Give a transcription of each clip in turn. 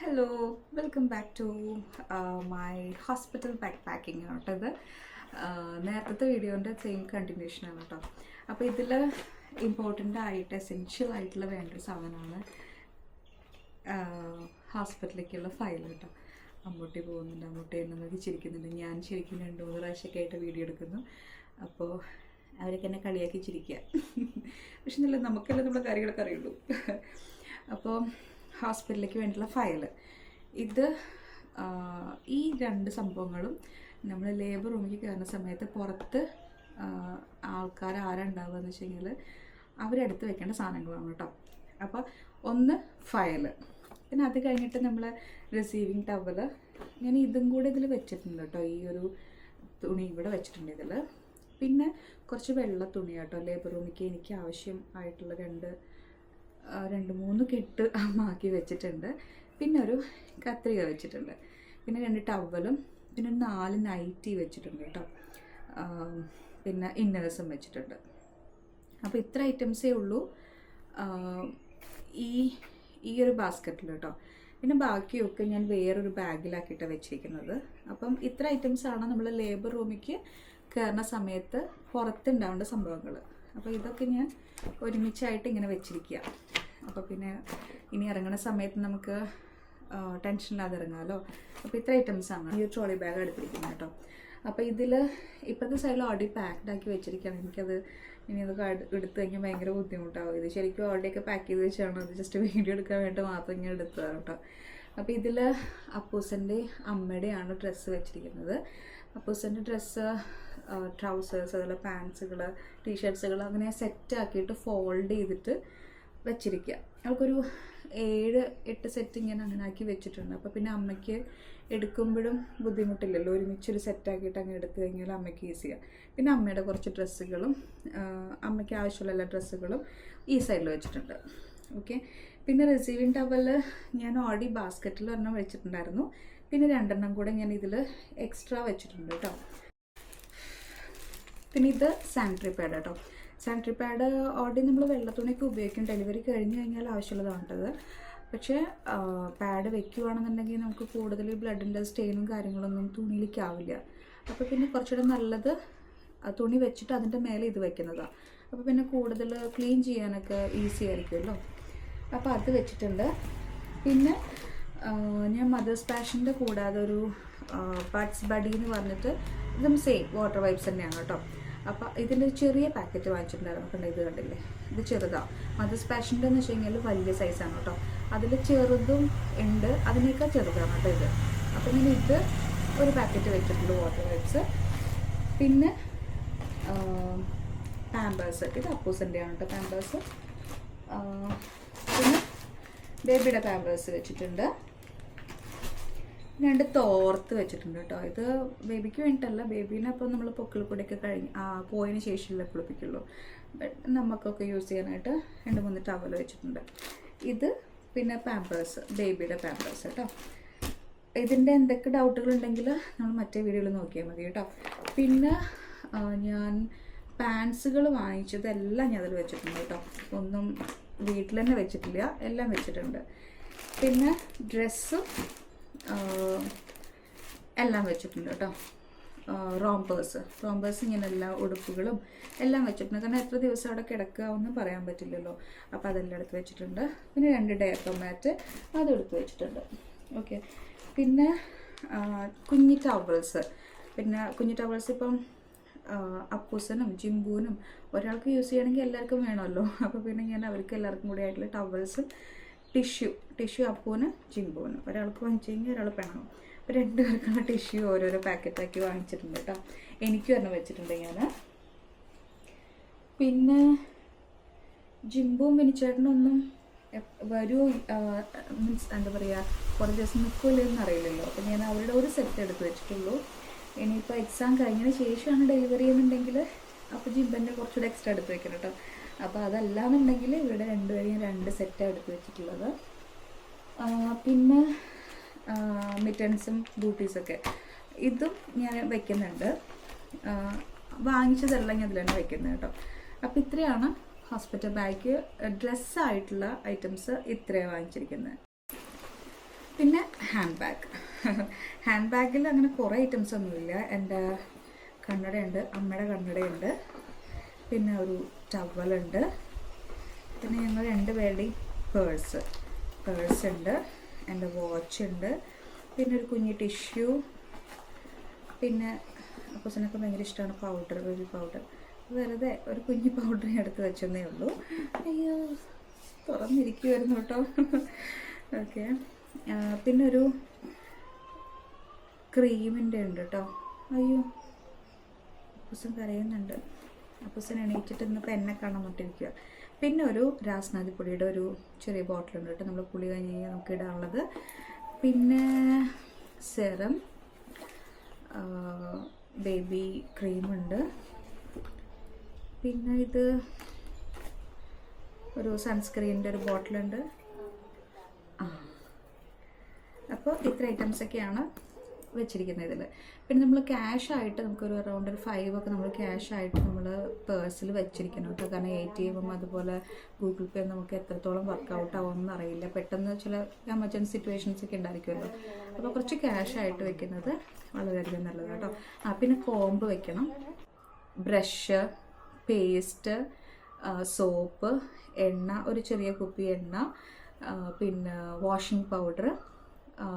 Hello welcome back to my hospital bag packing കേട്ടോ ഇത് നേരത്തെ വീഡിയോന്റെ സെയിം കണ്ടിന്യൂഷനാണ് കേട്ടോ അപ്പോൾ ഇതിൽ ഇമ്പോർട്ടന്റ് ആയിട്ട് എസെൻഷ്യൽ ആയിട്ടുള്ള വേണ്ട ഒരു സാധനമാണ് ഹോസ്പിറ്റലിലേക്കുള്ള ഫയൽ കേട്ടോ അമ്മൂട്ടി പോകുന്നുണ്ട് അമ്മൂട്ടി എന്നൊക്കെ നോക്കി ചിരിക്കുന്നുണ്ട്. ഞാൻ ശരിക്കും രണ്ട് മൂന്ന് പ്രാവശ്യമൊക്കെ ആയിട്ട് വീഡിയോ എടുക്കുന്നു. അപ്പോൾ അവരൊക്കെ എന്നെ കളിയാക്കി ചിരിക്കുക പക്ഷെ നല്ല നമുക്കെല്ലാം നമ്മുടെ കാര്യങ്ങളൊക്കെ അറിയുള്ളൂ. അപ്പോൾ ഹോസ്പിറ്റലിലേക്ക് വേണ്ടിയുള്ള ഫയൽ. ഇത് ഈ രണ്ട് സംഭവങ്ങളും നമ്മൾ ലേബർ റൂമിലേക്ക് കയറുന്ന സമയത്ത് പുറത്ത് ആൾക്കാർ ആരുണ്ടാവുക എന്ന് വെച്ച് കഴിഞ്ഞാൽ അവരെടുത്ത് വെക്കേണ്ട സാധനങ്ങളാണ് കേട്ടോ. അപ്പോൾ ഒന്ന് ഫയൽ. പിന്നെ അത് കഴിഞ്ഞിട്ട് നമ്മൾ റിസീവിങ് ടവൽ ഞാൻ ഇതും കൂടെ ഇതിൽ വെച്ചിട്ടുണ്ട് കേട്ടോ. ഈ ഒരു തുണി ഇവിടെ വെച്ചിട്ടുണ്ട് ഇതിൽ പിന്നെ കുറച്ച് വെള്ള തുണി കേട്ടോ ലേബർ റൂമിലേക്ക് എനിക്ക് ആവശ്യം ആയിട്ടുള്ള രണ്ട് രണ്ട് മൂന്ന് കെട്ട് അമ്മാക്കി വെച്ചിട്ടുണ്ട്. പിന്നെ ഒരു കത്രിക വെച്ചിട്ടുണ്ട്. പിന്നെ രണ്ട് ടവലും പിന്നെ നാല് നൈറ്റി വെച്ചിട്ടുണ്ട് കേട്ടോ. പിന്നെ ഇന്നേഴ്സും വെച്ചിട്ടുണ്ട്. അപ്പോൾ ഇത്ര ഐറ്റംസേ ഉള്ളൂ. ഈ ഈ ഒരു ബാസ്ക്കറ്റിൽ കേട്ടോ. പിന്നെ ബാക്കിയൊക്കെ ഞാൻ വേറൊരു ബാഗിലാക്കിയിട്ട് വെച്ചിരിക്കുന്നത് അപ്പം ഇത്ര ഐറ്റംസാണ് നമ്മൾ ലേബർ റൂമിലേക്ക് കയറുന്ന സമയത്ത് പുറത്തുണ്ടാവേണ്ട സംഭവങ്ങൾ അപ്പോൾ ഇതൊക്കെ ഞാൻ ഒരുമിച്ചായിട്ട് ഇങ്ങനെ വെച്ചിരിക്കുക അപ്പോൾ പിന്നെ ഇനി ഇറങ്ങുന്ന സമയത്ത് നമുക്ക് ടെൻഷനില്ലാതെ ഇറങ്ങാമല്ലോ അപ്പോൾ ഇത്ര ഐറ്റംസ് ആണ്. ഈ ഒരു ട്രോളി ബാഗ് എടുത്തിരിക്കുന്നത് കേട്ടോ. അപ്പോൾ ഇതിൽ ഇപ്പോഴത്തെ സൈഡിൽ ഓൾറെഡി പാക്ക്ഡ് ആക്കി വെച്ചിരിക്കുകയാണ് എനിക്കത് ഇനി അത് എടുത്ത് കഴിഞ്ഞാൽ ഭയങ്കര ബുദ്ധിമുട്ടാവും. ഇത് ശരിക്കും ഓൾറെഡി ഒക്കെ പാക്ക് ചെയ്ത് വെച്ചാണ്? അത് ജസ്റ്റ് വീഡിയോ എടുക്കാൻ വേണ്ടി മാത്രം ഇങ്ങനെ എടുത്തതാണ് കേട്ടോ. അപ്പോൾ ഇതിൽ അപ്പൂസന്റെ അമ്മയുടെയാണ് ഡ്രസ്സ് വെച്ചിരിക്കുന്നത്. അപ്പൂസന്റെ ഡ്രസ്സ് ട്രൗസേഴ്സ് അതുപോലെ പാൻസുകൾ ടീഷർട്ട്സുകൾ അങ്ങനെ സെറ്റ് ആക്കിയിട്ട് ഫോൾഡ് ചെയ്തിട്ട് വെച്ചിരിക്കുക അവൾക്കൊരു ഏഴ് എട്ട് സെറ്റ് ഇങ്ങനെ അങ്ങനെ ആക്കി വെച്ചിട്ടുണ്ട്. അപ്പോൾ പിന്നെ അമ്മയ്ക്ക് എടുക്കുമ്പോഴും ബുദ്ധിമുട്ടില്ലല്ലോ. ഒരുമിച്ചൊരു സെറ്റാക്കിയിട്ട് അങ്ങ് എടുത്തു കഴിഞ്ഞാൽ അമ്മയ്ക്ക് ഈസിയാണ് പിന്നെ അമ്മയുടെ കുറച്ച് ഡ്രസ്സുകളും അമ്മയ്ക്ക് ആവശ്യമുള്ള എല്ലാ ഡ്രസ്സുകളും ഈ സൈഡിൽ വെച്ചിട്ടുണ്ട്. ഓക്കെ പിന്നെ റിസീവിങ് ടവൽ ഞാൻ ഓൾറെഡി ബാസ്ക്കറ്റിൽ ഒരെണ്ണം വെച്ചിട്ടുണ്ടായിരുന്നു. പിന്നെ രണ്ടെണ്ണം കൂടെ ഞാൻ ഇതിൽ എക്സ്ട്രാ വെച്ചിട്ടുണ്ട് കേട്ടോ പിന്നെ ഇത് സാനിറ്ററി പാഡ് കേട്ടോ സാനിറ്ററി പാഡ് ഓൾറെഡി നമ്മൾ വെള്ളത്തുണിയൊക്കെ ഉപയോഗിക്കും. ഡെലിവറി കഴിഞ്ഞ് കഴിഞ്ഞാൽ ആവശ്യമുള്ളതാണ് കേട്ടത് പക്ഷേ പാഡ് വെക്കുകയാണെന്നുണ്ടെങ്കിൽ നമുക്ക് കൂടുതൽ ബ്ലഡിന്റെ സ്റ്റെയിനും കാര്യങ്ങളൊന്നും തുണിയിലേക്ക് ആവില്ല. അപ്പോൾ പിന്നെ കുറച്ചുകൂടെ നല്ലത് തുണി വെച്ചിട്ട് അതിന്റെ മേലെ ഇത് വെക്കുന്നതാണ് അപ്പോൾ പിന്നെ കൂടുതൽ ക്ലീൻ ചെയ്യാനൊക്കെ ഈസി ആയിരിക്കുമല്ലോ അപ്പോൾ അത് വെച്ചിട്ടുണ്ട്. പിന്നെ ഞാൻ മദേഴ്സ് പാഷന്റെ കൂടാതെ ഒരു ബഡ്സ് ബഡി എന്ന് പറഞ്ഞിട്ട് ഇതും സെയിം വാട്ടർ വൈപ്സ് തന്നെയാണ് കേട്ടോ. അപ്പോൾ ഇതിന്റെ ചെറിയ പാക്കറ്റ് വാങ്ങിച്ചിട്ടുണ്ടായിരുന്നു. കണ്ട ഇത് കണ്ടില്ലേ? ഇത് ചെറുതാണ് മദേഴ്സ് പാഷന്റെ എന്ന് വെച്ച് കഴിഞ്ഞാൽ വലിയ സൈസാണ് കേട്ടോ. അതിൽ ചെറുതും ഉണ്ട്. അതിനേക്കാൾ ചെറുതാണ് കേട്ടോ ഇത്. അപ്പോൾ ഞാൻ ഇത് ഒരു പാക്കറ്റ് വെച്ചിട്ടുണ്ട് വാട്ടർ വൈപ്സ് പിന്നെ പാമ്പേഴ്സ് ഇത് അപ്പൂസിന്റെ ആണ് കേട്ടോ. പാമ്പേഴ്സ് പിന്നെ ബേബിയുടെ പാമ്പേഴ്സ് വെച്ചിട്ടുണ്ട്. രണ്ട് തോർത്ത് വെച്ചിട്ടുണ്ട് കേട്ടോ. ഇത് ബേബിക്ക് വേണ്ടിയിട്ടല്ല ബേബീനെ അപ്പോൾ നമ്മൾ പൊക്കിൾ കൂടെയൊക്കെ കഴിഞ്ഞ് ആ പോയതിന് ശേഷമല്ലേ കുളിപ്പിക്കുള്ളൂ. നമുക്കൊക്കെ യൂസ് ചെയ്യാനായിട്ട് രണ്ട് മൂന്ന് ടവൽ വെച്ചിട്ടുണ്ട്. ഇത് പിന്നെ പാമ്പേഴ്സ് ബേബിയുടെ പാമ്പേഴ്സ് കേട്ടോ. ഇതിന്റെ എന്തൊക്കെ ഡൗട്ടുകൾ ഉണ്ടെങ്കിൽ നമ്മൾ മറ്റേ വീഡിയോയിൽ നോക്കിയാൽ മതി കേട്ടോ. പിന്നെ ഞാൻ പാൻസുകൾ വാങ്ങിച്ചത് എല്ലാം ഞാൻ അതിൽ വെച്ചിട്ടുണ്ട് കേട്ടോ. ഒന്നും വീട്ടിൽ തന്നെ വെച്ചിട്ടില്ല എല്ലാം വെച്ചിട്ടുണ്ട്. പിന്നെ ഡ്രസ്സും എല്ലാം വെച്ചിട്ടുണ്ട് കേട്ടോ. റോംബേഴ്സ് റോംബേഴ്സ് ഇങ്ങനെ എല്ലാ ഉടുപ്പുകളും എല്ലാം വെച്ചിട്ടുണ്ട്. കാരണം എത്ര ദിവസം അവിടെ കിടക്കുക ഒന്നും പറയാൻ പറ്റില്ലല്ലോ. അപ്പോൾ അതെല്ലാം എടുത്ത് വെച്ചിട്ടുണ്ട്. പിന്നെ രണ്ട് ഡയറ്റോ മാറ്റ് അതും എടുത്ത് വെച്ചിട്ടുണ്ട്. ഓക്കെ. പിന്നെ കുഞ്ഞി ടവൽസ്. പിന്നെ കുഞ്ഞി ടവൽസ് ഇപ്പം അപ്പൂസനും ജിംബൂനും ഒരാൾക്ക് യൂസ് ചെയ്യണമെങ്കിൽ എല്ലാവർക്കും വേണമല്ലോ. അപ്പോൾ പിന്നെ ഞാൻ അവർക്ക് എല്ലാവർക്കും കൂടി ആയിട്ടുള്ള ടവൽസും ടിഷ്യൂ ടിഷ്യൂ അപ്പൂന് ജിംബൂന്. ഒരാൾക്ക് വാങ്ങിച്ചു കഴിഞ്ഞാൽ ഒരാൾ പെണ്ണും അപ്പോൾ രണ്ടുപേർക്കുള്ള ടിഷ്യൂ ഓരോരോ പാക്കറ്റാക്കി വാങ്ങിച്ചിട്ടുണ്ട് കേട്ടോ എനിക്ക് ഒരെണ്ണം വെച്ചിട്ടുണ്ട് ഞാൻ പിന്നെ ജിംബും മിനിച്ചേട്ടനൊന്നും എപ്- വരൂ മീൻസ് എന്താ പറയുക കുറേ ദിവസം നിൽക്കില്ലെന്ന് അറിയില്ലല്ലോ അപ്പം ഞാൻ അവരുടെ ഒരു സെറ്റ് എടുത്ത് വെച്ചിട്ടുള്ളൂ. ഇനിയിപ്പോൾ എക്സാം കഴിഞ്ഞതിന് ശേഷമാണ് ഡെലിവറി ചെയ്യുന്നുണ്ടെങ്കിൽ അപ്പോൾ ജിബന്നെ കുറച്ചുകൂടെ എക്സ്ട്രാ എടുത്ത് വെക്കണം കേട്ടോ അപ്പോൾ അതല്ലാന്നുണ്ടെങ്കിൽ ഇവിടെ രണ്ടുപേരെയും രണ്ട് സെറ്റാണ് എടുത്ത് വെച്ചിട്ടുള്ളത്. പിന്നെ മിറ്റൻസും ബൂട്ടീസൊക്കെ ഇതും ഞാൻ വെക്കുന്നുണ്ട്. വാങ്ങിച്ചതെല്ലാം ഞാൻ തന്നെ വെക്കുന്നത് കേട്ടോ അപ്പോൾ ഇത്രയാണ് ഹോസ്പിറ്റൽ ബാഗ് ഡ്രസ്സായിട്ടുള്ള ഐറ്റംസ് ഇത്രയാണ് വാങ്ങിച്ചിരിക്കുന്നത് പിന്നെ ഹാൻഡ് ബാഗ് ഹാൻഡ് ബാഗിൽ അങ്ങനെ കുറേ ഐറ്റംസ് ഒന്നുമില്ല. എന്റെ കണ്ണടയുണ്ട് അമ്മയുടെ കണ്ണടയുണ്ട്. പിന്നെ ഒരു ടവലുണ്ട് പിന്നെ ഞങ്ങൾ രണ്ട് പേരുടെയും പേഴ്സ് പേഴ്സ് ഉണ്ട് എന്റെ വാച്ച് ഉണ്ട്. പിന്നെ ഒരു കുഞ്ഞ് ടിഷ്യൂ പിന്നെ അപ്പൂസിനൊക്കെ ഭയങ്കര ഇഷ്ടമാണ് പൗഡർ ബേബി പൗഡർ വെറുതെ ഒരു കുഞ്ഞു പൗഡർ എടുത്ത് വെച്ചെന്നേ ഉള്ളൂ. അയ്യോ തുറന്നിരിക്കുമായിരുന്നു കേട്ടോ. ഓക്കെ പിന്നെ ഒരു ക്രീമിന്റെ ഉണ്ട് കേട്ടോ. അയ്യോ. അപ്പൂസൻ കരയുന്നുണ്ട്. അപ്പൂസൻ എണീറ്റിട്ട് ഇന്ന് എന്നെ കാണാൻ മുട്ടിരിക്കുക പിന്നെ ഒരു രാസ്നാഥി പൊടിയുടെ ഒരു ചെറിയ ബോട്ടിലുണ്ട് കേട്ടോ. നമ്മൾ പുളി കഴിഞ്ഞ് കഴിഞ്ഞാൽ നമുക്ക് ഇടാനുള്ളത്. പിന്നെ സെറം ബേബി ക്രീമുണ്ട്. പിന്നെ ഇത് ഒരു സൺസ്ക്രീനിന്റെ ഒരു ബോട്ടിലുണ്ട്. അപ്പോൾ ഇത്ര ഐറ്റംസ് ഒക്കെയാണ് വെച്ചിരിക്കുന്നത് ഇതിൽ പിന്നെ നമ്മൾ ക്യാഷ് ആയിട്ട് നമുക്കൊരു അറൗണ്ട് ഒരു ഫൈവ് ഒക്കെ നമ്മൾ ക്യാഷ് ആയിട്ട് നമ്മൾ പേഴ്സിൽ വെച്ചിരിക്കണം കേട്ടോ കാരണം എ ടി എമ്മും അതുപോലെ ഗൂഗിൾ പേ നമുക്ക് എത്രത്തോളം വർക്കൗട്ട് ആവുമെന്ന് അറിയില്ല. പെട്ടെന്ന് ചില എമർജൻസി സിറ്റുവേഷൻസ് ഒക്കെ ഉണ്ടായിരിക്കുമല്ലോ. അപ്പോൾ കുറച്ച് ക്യാഷ് ആയിട്ട് വെക്കുന്നത് വളരെയധികം നല്ലതാണ് കേട്ടോ ആ പിന്നെ കോമ്പ് വെക്കണം. ബ്രഷ് പേസ്റ്റ് സോപ്പ് എണ്ണ ഒരു ചെറിയ കുപ്പി എണ്ണ പിന്നെ വാഷിംഗ് പൗഡർ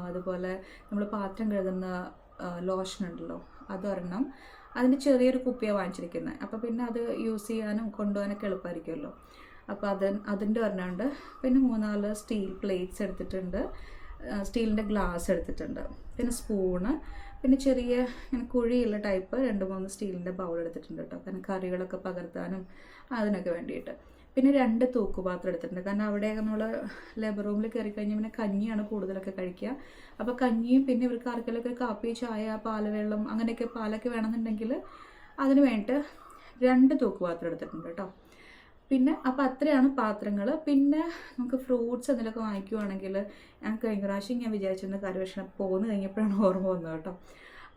അതുപോലെ നമ്മൾ പാത്രം കഴുകുന്ന ലോഷൻ ഉണ്ടല്ലോ അതൊരെണ്ണം അതിന്റെ ചെറിയൊരു കുപ്പിയാണ് വാങ്ങിച്ചിരിക്കുന്നത് അപ്പോൾ പിന്നെ അത് യൂസ് ചെയ്യാനും കൊണ്ടുപോകാനൊക്കെ എളുപ്പമായിരിക്കുമല്ലോ അപ്പോൾ അത് അതിന്റെ ഒരെണ്ണമുണ്ട് പിന്നെ മൂന്നാൽ സ്റ്റീൽ പ്ലേറ്റ്സ് എടുത്തിട്ടുണ്ട്. സ്റ്റീലിന്റെ ഗ്ലാസ് എടുത്തിട്ടുണ്ട്. പിന്നെ സ്പൂണ് പിന്നെ ചെറിയ ഇങ്ങനെ കുഴിയുള്ള ടൈപ്പ് രണ്ട് മൂന്ന് സ്റ്റീലിന്റെ ബൗൾ എടുത്തിട്ടുണ്ട് കേട്ടോ കാരണം കറികളൊക്കെ പകർത്താനും അതിനൊക്കെ വേണ്ടിയിട്ട്. പിന്നെ രണ്ട് തൂക്കുപാത്രം എടുത്തിട്ടുണ്ട്. കാരണം അവിടെ നമ്മൾ ലേബർ റൂമിൽ കയറി കഴിഞ്ഞാൽ പിന്നെ കഞ്ഞിയാണ് കൂടുതലൊക്കെ കഴിക്കുക. അപ്പോൾ കഞ്ഞിയും പിന്നെ ഇവർക്ക് ആർക്കെങ്കിലൊക്കെ കാപ്പി ചായ പാൽ വെള്ളം അങ്ങനെയൊക്കെ പാലൊക്കെ വേണമെന്നുണ്ടെങ്കിൽ അതിന് വേണ്ടിയിട്ട് രണ്ട് തൂക്കുപാത്രം എടുത്തിട്ടുണ്ട് കേട്ടോ പിന്നെ അപ്പോൾ അത്രയാണ് പാത്രങ്ങൾ പിന്നെ നമുക്ക് ഫ്രൂട്ട്സ് എന്തെങ്കിലുമൊക്കെ വാങ്ങിക്കുവാണെങ്കിൽ ഞാൻ കഴിഞ്ഞ പ്രാവശ്യം ഞാൻ വിചാരിച്ചിരുന്ന കരുവേഷണം പോന്ന് കഴിഞ്ഞപ്പോഴാണ് ഓർമ്മ വന്നത് കേട്ടോ.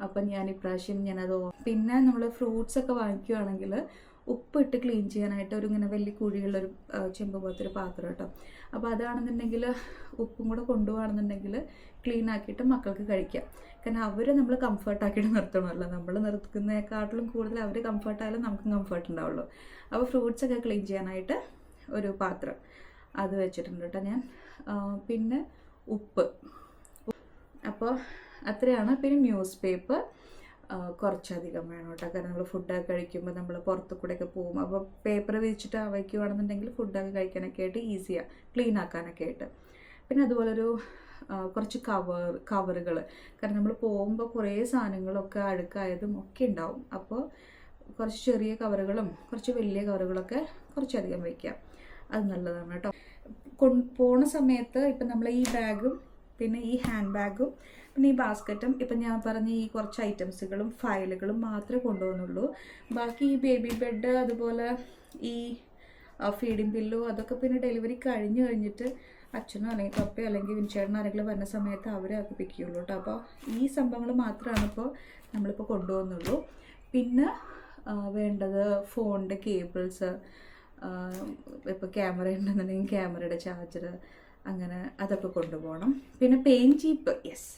അപ്പം ഞാൻ ഇപ്രാവശ്യം ഞാനത് പിന്നെ നമ്മൾ ഫ്രൂട്ട്സ് ഒക്കെ വാങ്ങിക്കുവാണെങ്കിൽ ഉപ്പിട്ട് ക്ലീൻ ചെയ്യാനായിട്ട് ഒരു ഇങ്ങനെ വലിയ കുഴിയുള്ളൊരു ചെമ്പ് പോലത്തെ ഒരു പാത്രം കേട്ടോ. അപ്പോൾ അതാണെന്നുണ്ടെങ്കിൽ ഉപ്പും കൂടെ കൊണ്ടുപോകുകയാണെന്നുണ്ടെങ്കിൽ ക്ലീൻ ആക്കിയിട്ട് മക്കൾക്ക് കഴിക്കാം. കാരണം അവർ നമ്മൾ കംഫർട്ടാക്കിയിട്ട് നിർത്തണമല്ലോ. നമ്മൾ നിർത്തുന്നതിനെക്കാട്ടിലും കൂടുതൽ അവർ കംഫർട്ടായാലും നമുക്കും കംഫർട്ട് ഉണ്ടാവുള്ളൂ. അപ്പോൾ ഫ്രൂട്ട്സ് ഒക്കെ ക്ലീൻ ചെയ്യാനായിട്ട് ഒരു പാത്രം അത് വെച്ചിട്ടുണ്ട് കേട്ടോ ഞാൻ. പിന്നെ ഉപ്പ്. അപ്പോൾ അത്രയാണ്. പിന്നെ ന്യൂസ് പേപ്പർ കുറച്ചധികം വേണം കേട്ടോ. കാരണം നമ്മൾ ഫുഡൊക്കെ കഴിക്കുമ്പോൾ നമ്മൾ പുറത്തു കൂടെയൊക്കെ പോകും. അപ്പോൾ പേപ്പർ വിരിച്ചിട്ട് അവയ്ക്കുവാണെന്നുണ്ടെങ്കിൽ ഫുഡൊക്കെ കഴിക്കാനൊക്കെ ആയിട്ട് ഈസിയാണ് ക്ലീൻ ആക്കാനൊക്കെ ആയിട്ട്. പിന്നെ അതുപോലൊരു കുറച്ച് കവർ കവറുകൾ കാരണം നമ്മൾ പോകുമ്പോൾ കുറേ സാധനങ്ങളൊക്കെ അഴുക്കായതും ഒക്കെ ഉണ്ടാവും. അപ്പോൾ കുറച്ച് ചെറിയ കവറുകളും കുറച്ച് വലിയ കവറുകളൊക്കെ കുറച്ചധികം വയ്ക്കാം അത് നല്ലതാണ് കേട്ടോ. കൊൺ പോണ സമയത്ത് ഇപ്പം നമ്മൾ ഈ ബാഗും പിന്നെ ഈ ഹാൻഡ് ബാഗും പിന്നെ ഈ ബാസ്ക്കറ്റും ഇപ്പം ഞാൻ പറഞ്ഞ ഈ കുറച്ച് ഐറ്റംസുകളും ഫയലുകളും മാത്രമേ കൊണ്ടുപോകുന്നുള്ളൂ. ബാക്കി ഈ ബേബി ബെഡ് അതുപോലെ ഈ ഫീഡിങ് പില്ലോ അതൊക്കെ പിന്നെ ഡെലിവറി കഴിഞ്ഞ് കഴിഞ്ഞിട്ട് അച്ഛനോ അല്ലെങ്കിൽ പപ്പയോ അല്ലെങ്കിൽ വിൻചേട്ടനോ ആരെങ്കിലും വരുന്ന സമയത്ത് അവരെ ചെയ്യുള്ളൂ കേട്ടോ. അപ്പോൾ ഈ സംഭവങ്ങൾ മാത്രമാണ് ഇപ്പോൾ നമ്മളിപ്പോൾ കൊണ്ടുപോകുന്നുള്ളൂ. പിന്നെ വേണ്ടത് ഫോണിന്റെ കേബിൾസ് ഇപ്പോൾ ക്യാമറ ഉണ്ടെന്നുണ്ടെങ്കിൽ ക്യാമറയുടെ ചാർജർ അങ്ങനെ അതൊക്കെ കൊണ്ടുപോകണം. പിന്നെ pain cheap yes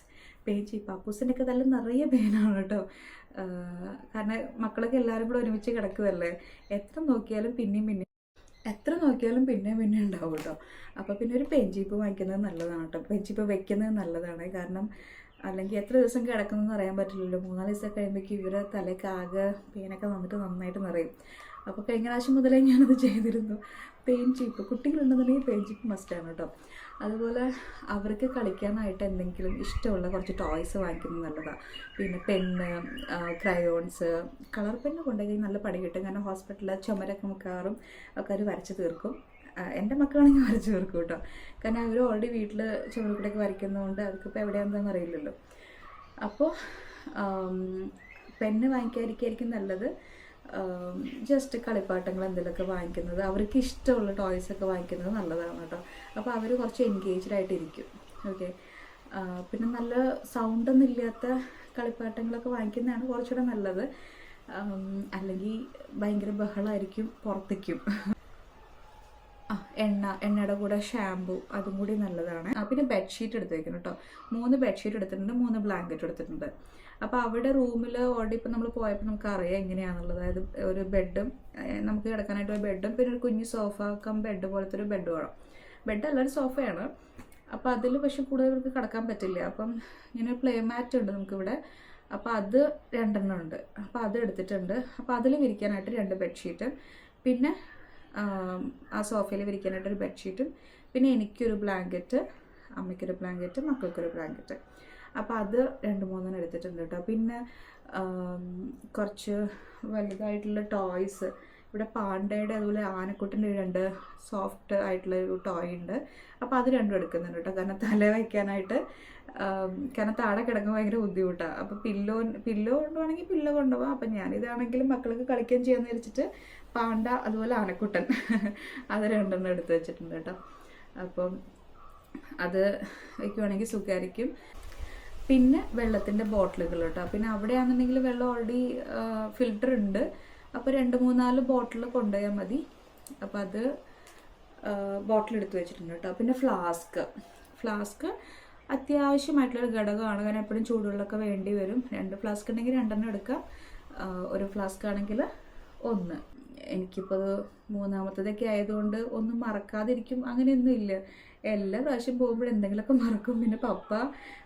pain cheap. അപ്പൂസിനൊക്കെ നല്ല നിറയെ പെയിനാണ് കേട്ടോ. കാരണം മക്കളൊക്കെ എല്ലാവരും കൂടെ ഒരുമിച്ച് കിടക്കുമല്ലേ എത്ര നോക്കിയാലും പിന്നെയും പിന്നെയും എത്ര നോക്കിയാലും പിന്നെ പിന്നെ ഉണ്ടാവും കേട്ടോ അപ്പോൾ പിന്നെ ഒരു പെഞ്ചീപ്പ് ചീപ്പ് വാങ്ങിക്കുന്നത് നല്ലതാണ് കേട്ടോ പെഞ്ചീപ്പ് ചീപ്പ് വെക്കുന്നത് നല്ലതാണ്. കാരണം അല്ലെങ്കിൽ എത്ര ദിവസം കിടക്കുന്നതെന്ന് അറിയാൻ പറ്റില്ലല്ലോ. മൂന്നാൽ ദിവസം കഴിയുമ്പോഴേക്കും ഇവരെ തലയ്ക്ക് ആകെ പെയിനൊക്കെ വന്നിട്ട് നന്നായിട്ട് നിറയും. അപ്പോൾ കഴിഞ്ഞ പ്രാവശ്യം മുതലേ ഞാനത് ചെയ്തിരുന്നു. പെയിൻ ചീപ്പ് കുട്ടികളുണ്ടെന്നുണ്ടെങ്കിൽ പെയിൻ ചീപ്പ് മസ്റ്റാണ് കേട്ടോ അതുപോലെ അവർക്ക് കളിക്കാനായിട്ട് എന്തെങ്കിലും ഇഷ്ടമുള്ള കുറച്ച് ടോയ്സ് വാങ്ങിക്കുന്നത് നല്ലതാണ് പിന്നെ പെണ്ണ് ക്രയോൺസ് കളർ പെണ്ണ് കൊണ്ടുപോയി നല്ല പണി കിട്ടും കാരണം ഹോസ്പിറ്റലിൽ ചുമരൊക്കെ മിക്കവാറും ഒക്കെ അവർ വരച്ച് തീർക്കും. എന്റെ മക്കളാണെങ്കിൽ വരച്ച് തീർക്കും കേട്ടോ. കാരണം അവർ ഓൾറെഡി വീട്ടിൽ ചുമരക്കൂടെയൊക്കെ വരയ്ക്കുന്നതുകൊണ്ട് അവർക്കിപ്പോൾ എവിടെയാണെന്ന് അറിയില്ലല്ലോ. അപ്പോൾ പെണ്ണ് വാങ്ങിക്കാതിരിക്കായിരിക്കും നല്ലത്. ജസ്റ്റ് കളിപ്പാട്ടങ്ങൾ എന്തെങ്കിലുമൊക്കെ വാങ്ങിക്കുന്നത്. അവർക്ക് ഇഷ്ടമുള്ള ടോയ്സ് ഒക്കെ വാങ്ങിക്കുന്നത് നല്ലതാണ് കേട്ടോ. അപ്പോൾ അവർ കുറച്ച് എൻഗേജ്ഡ് ആയിട്ടിരിക്കും. ഓക്കെ പിന്നെ നല്ല സൗണ്ടൊന്നും ഇല്ലാത്ത കളിപ്പാട്ടങ്ങളൊക്കെ വാങ്ങിക്കുന്നതാണ് കുറച്ചുകൂടെ നല്ലത്. അല്ലെങ്കിൽ ഭയങ്കര ബഹളമായിരിക്കും പുറത്തേക്കും. എണ്ണ എണ്ണയുടെ കൂടെ ഷാമ്പു അതും കൂടി നല്ലതാണ്. പിന്നെ ബെഡ്ഷീറ്റ് എടുത്ത് കേട്ടോ മൂന്ന് ബെഡ്ഷീറ്റ് എടുത്തിട്ടുണ്ട് മൂന്ന് ബ്ലാങ്കറ്റ് എടുത്തിട്ടുണ്ട്. അപ്പോൾ അവിടെ റൂമിൽ ഓൾറെഡി ഇപ്പം നമ്മൾ പോയപ്പോൾ നമുക്ക് അറിയാം എങ്ങനെയാണെന്നുള്ളത് അതായത് ഒരു ബെഡും നമുക്ക് കിടക്കാനായിട്ട് ഒരു ബെഡും പിന്നെ ഒരു കുഞ്ഞ് സോഫ കം ബെഡ് പോലത്തെ ഒരു ബെഡ് വേണം. ബെഡ് അല്ല ഒരു സോഫയാണ് അപ്പോൾ അതിൽ പക്ഷെ കൂടുതൽ ഇവർക്ക് കിടക്കാൻ പറ്റില്ല. അപ്പം ഇങ്ങനെ പ്ലേ മാറ്റ് ഉണ്ട് നമുക്കിവിടെ. അപ്പോൾ അത് രണ്ടെണ്ണം ഉണ്ട്. അപ്പോൾ അത് എടുത്തിട്ടുണ്ട്. അപ്പോൾ അതിൽ വിരിക്കാനായിട്ട് രണ്ട് ബെഡ്ഷീറ്റ് പിന്നെ ആം, സോഫയിൽ വിരിക്കാനായിട്ട് ഒരു ബെഡ്ഷീറ്റും പിന്നെ എനിക്കൊരു ബ്ലാങ്കറ്റ് അമ്മയ്ക്കൊരു ബ്ലാങ്കറ്റ് മക്കൾക്കൊരു ബ്ലാങ്കറ്റ് അപ്പോൾ അത് രണ്ട് മൂന്നെണ്ണം എടുത്തിട്ടുണ്ട് കേട്ടോ. പിന്നെ കുറച്ച് വലുതായിട്ടുള്ള ടോയ്സ് ഇവിടെ പാണ്ടയുടെ അതുപോലെ ആനക്കുട്ടിന്റെ രണ്ട് സോഫ്റ്റ് ആയിട്ടുള്ള ഒരു ടോയ് ഉണ്ട്. അപ്പോൾ അത് രണ്ടും എടുക്കുന്നുണ്ട് കേട്ടോ. കാരണം തല വയ്ക്കാനായിട്ട് കാരണം താഴെ കിടക്കാൻ ഭയങ്കര ബുദ്ധിമുട്ടാണ് അപ്പോൾ പില്ലോ പില്ലോ കൊണ്ടുപോകണമെങ്കിൽ പില്ലോ കൊണ്ടുപോകാം അപ്പം ഞാനിതാണെങ്കിലും മക്കൾക്ക് കളിക്കാൻ ചെയ്യാമെന്ന് വിചാരിച്ചിട്ട് പാണ്ട അതുപോലെ ആനക്കുട്ടൻ. അത് രണ്ടെണ്ണം എടുത്ത് വെച്ചിട്ടുണ്ട് കേട്ടോ. അപ്പം അത് വയ്ക്കുവാണെങ്കിൽ സുഖമായിരിക്കും പിന്നെ വെള്ളത്തിന്റെ ബോട്ടിലുകൾ കേട്ടോ. പിന്നെ അവിടെയാണെന്നുണ്ടെങ്കിൽ വെള്ളം ഓൾറെഡി ഫിൽട്ടർ ഉണ്ട്. അപ്പോൾ രണ്ട് മൂന്നാൽ ബോട്ടിൽ കൊണ്ടുപോയാൽ മതി. അപ്പോൾ അത് ബോട്ടിൽ എടുത്ത് വെച്ചിട്ടുണ്ട് കേട്ടോ. പിന്നെ ഫ്ലാസ്ക് ഫ്ലാസ്ക് അത്യാവശ്യമായിട്ടുള്ളൊരു ഘടകമാണ്. കാരണം എപ്പോഴും ചൂടുവെള്ളമൊക്കെ വേണ്ടി വരും. രണ്ട് ഫ്ലാസ്ക് ഉണ്ടെങ്കിൽ രണ്ടെണ്ണം എടുക്കാം. ഒരു ഫ്ലാസ്ക് ആണെങ്കിൽ ഒന്ന്. എനിക്കിപ്പോൾ അത് മൂന്നാമത്തതൊക്കെ ആയതുകൊണ്ട് ഒന്നും മറക്കാതിരിക്കും അങ്ങനെയൊന്നും ഇല്ല. എല്ലാ പ്രാവശ്യം പോകുമ്പോഴും എന്തെങ്കിലുമൊക്കെ മറക്കും. പിന്നെ പപ്പ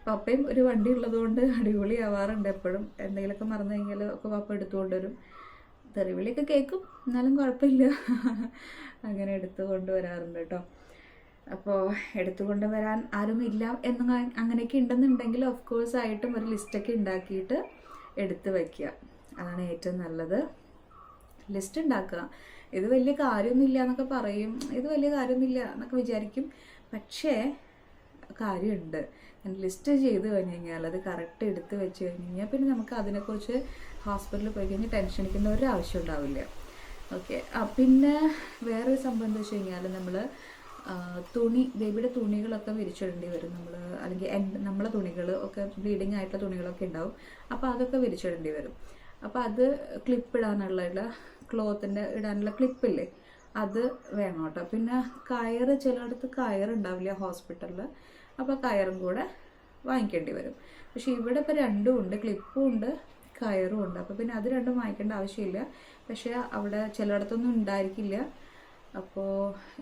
പപ്പയും ഒരു വണ്ടി ഉള്ളതുകൊണ്ട് അടിപൊളി ആവാറുണ്ട് എപ്പോഴും. എന്തെങ്കിലുമൊക്കെ മറന്നു കഴിഞ്ഞാൽ ഒക്കെ പപ്പ എടുത്തുകൊണ്ട് വരും. തെറിവിളിയൊക്കെ കേൾക്കും. എന്നാലും കുഴപ്പമില്ല. അങ്ങനെ എടുത്തു കൊണ്ടുവരാറുണ്ട് കേട്ടോ. അപ്പോൾ എടുത്തു കൊണ്ടുവരാൻ ആരും ഇല്ല എന്ന് അങ്ങനെയൊക്കെ ഉണ്ടെന്നുണ്ടെങ്കിൽ ഓഫ് കോഴ്സ് ആയിട്ടും ഒരു ലിസ്റ്റൊക്കെ ഉണ്ടാക്കിയിട്ട് എടുത്തു വയ്ക്കുക. അതാണ് ഏറ്റവും നല്ലത്. ലിസ്റ്റ് ഉണ്ടാക്കുക ഇത് വലിയ കാര്യമൊന്നുമില്ല എന്നൊക്കെ പറയും. ഇത് വലിയ കാര്യമൊന്നുമില്ല എന്നൊക്കെ വിചാരിക്കും. പക്ഷേ കാര്യമുണ്ട്. ലിസ്റ്റ് ചെയ്ത് കഴിഞ്ഞ് കഴിഞ്ഞാൽ അത് കറക്റ്റ് എടുത്ത് വെച്ച് കഴിഞ്ഞ് കഴിഞ്ഞാൽ പിന്നെ നമുക്ക് അതിനെക്കുറിച്ച് ഹോസ്പിറ്റലിൽ പോയി കഴിഞ്ഞാൽ ടെൻഷൻ അടിക്കേണ്ട ഒരു ആവശ്യം ഉണ്ടാവില്ല. ഓക്കെ പിന്നെ വേറൊരു സംഭവം എന്താ വെച്ച് കഴിഞ്ഞാൽ നമ്മൾ തുണി ബേബിയുടെ തുണികളൊക്കെ വിരിച്ചിടേണ്ടി വരും. നമ്മൾ അല്ലെങ്കിൽ നമ്മളെ തുണികൾ ഒക്കെ ബ്ലീഡിങ് ആയിട്ടുള്ള തുണികളൊക്കെ ഉണ്ടാവും. അപ്പോൾ അതൊക്കെ വിരിച്ചിടേണ്ടി വരും. അപ്പോൾ അത് ക്ലിപ്പ് ഇടാനുള്ള ക്ലോത്തിന്റെ ഇടാനുള്ള ക്ലിപ്പില്ലേ അത് വേണം കേട്ടോ. പിന്നെ കയറ് ചിലയിടത്ത് കയർ ഉണ്ടാവില്ല ഹോസ്പിറ്റലിൽ അപ്പോൾ കയറും കൂടെ വാങ്ങിക്കേണ്ടി വരും. പക്ഷേ ഇവിടെ ഇപ്പോൾ രണ്ടും ഉണ്ട്. ക്ലിപ്പും ഉണ്ട് കയറും ഉണ്ട്. അപ്പോൾ പിന്നെ അത് രണ്ടും വാങ്ങിക്കേണ്ട ആവശ്യമില്ല. പക്ഷേ അവിടെ ചിലയിടത്തൊന്നും ഉണ്ടായിരിക്കില്ല. അപ്പോൾ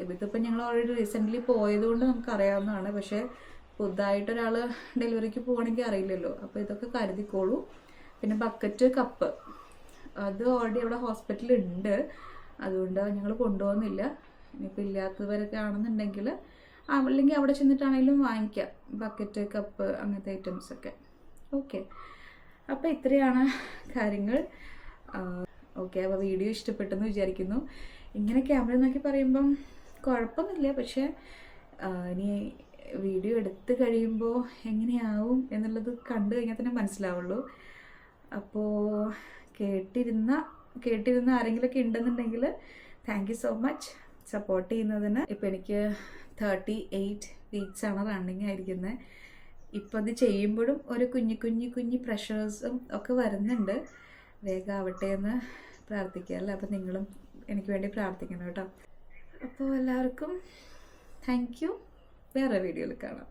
ഇതിപ്പോൾ ഞങ്ങൾ ഓൾറെഡി റീസെന്റ്ലി പോയതുകൊണ്ട് നമുക്ക് അറിയാവുന്നതാണ് പക്ഷേ പുതുതായിട്ടൊരാൾ ഡെലിവറിക്ക് പോകണമെങ്കിൽ അറിയില്ലല്ലോ. അപ്പോൾ ഇതൊക്കെ കരുതിക്കോളൂ. പിന്നെ ബക്കറ്റ് കപ്പ് അത് ഓൾറെഡി അവിടെ ഹോസ്പിറ്റലിൽ ഉണ്ട് അതുകൊണ്ട് ഞങ്ങൾ കൊണ്ടുപോകുന്നില്ല. ഇനിയിപ്പോൾ ഇല്ലാത്തവരൊക്കെ ആണെന്നുണ്ടെങ്കിൽ അല്ലെങ്കിൽ അവിടെ ചെന്നിട്ടാണെങ്കിലും വാങ്ങിക്കാം. ബക്കറ്റ് കപ്പ് അങ്ങനത്തെ ഐറ്റംസ് ഒക്കെ. ഓക്കെ അപ്പോൾ ഇത്രയാണ് കാര്യങ്ങൾ. ഓക്കെ അപ്പോൾ വീഡിയോ ഇഷ്ടപ്പെട്ടെന്ന് വിചാരിക്കുന്നു. ഇങ്ങനെ ക്യാമറ നോക്കി പറയുമ്പം കുഴപ്പമൊന്നുമില്ല. പക്ഷേ ഇനി വീഡിയോ എടുത്തു കഴിയുമ്പോൾ എങ്ങനെയാവും എന്നുള്ളത് കണ്ടു കഴിഞ്ഞാൽ തന്നെ മനസ്സിലാവുള്ളൂ. അപ്പോൾ കേട്ടിരുന്ന കേട്ടിരുന്ന ആരെങ്കിലുമൊക്കെ ഉണ്ടെന്നുണ്ടെങ്കിൽ thank you so much support ചെയ്യുന്നതിന് ഇപ്പം എനിക്ക് തേർട്ടി എയ്റ്റ് വീക്സ് ആണ് റണ്ണിങ് ആയിരിക്കുന്നത് ഇപ്പം അത് ചെയ്യുമ്പോഴും ഒരു കുഞ്ഞു കുഞ്ഞു കുഞ്ഞു പ്രഷേഴ്സും ഒക്കെ വരുന്നുണ്ട്. വേഗം ആവട്ടെ എന്ന് പ്രാർത്ഥിക്കുക അല്ലേ? അപ്പോൾ നിങ്ങളും എനിക്ക് വേണ്ടി പ്രാർത്ഥിക്കണം കേട്ടോ. അപ്പോൾ എല്ലാവർക്കും താങ്ക് യു വേറെ വീഡിയോയിൽ കാണാം.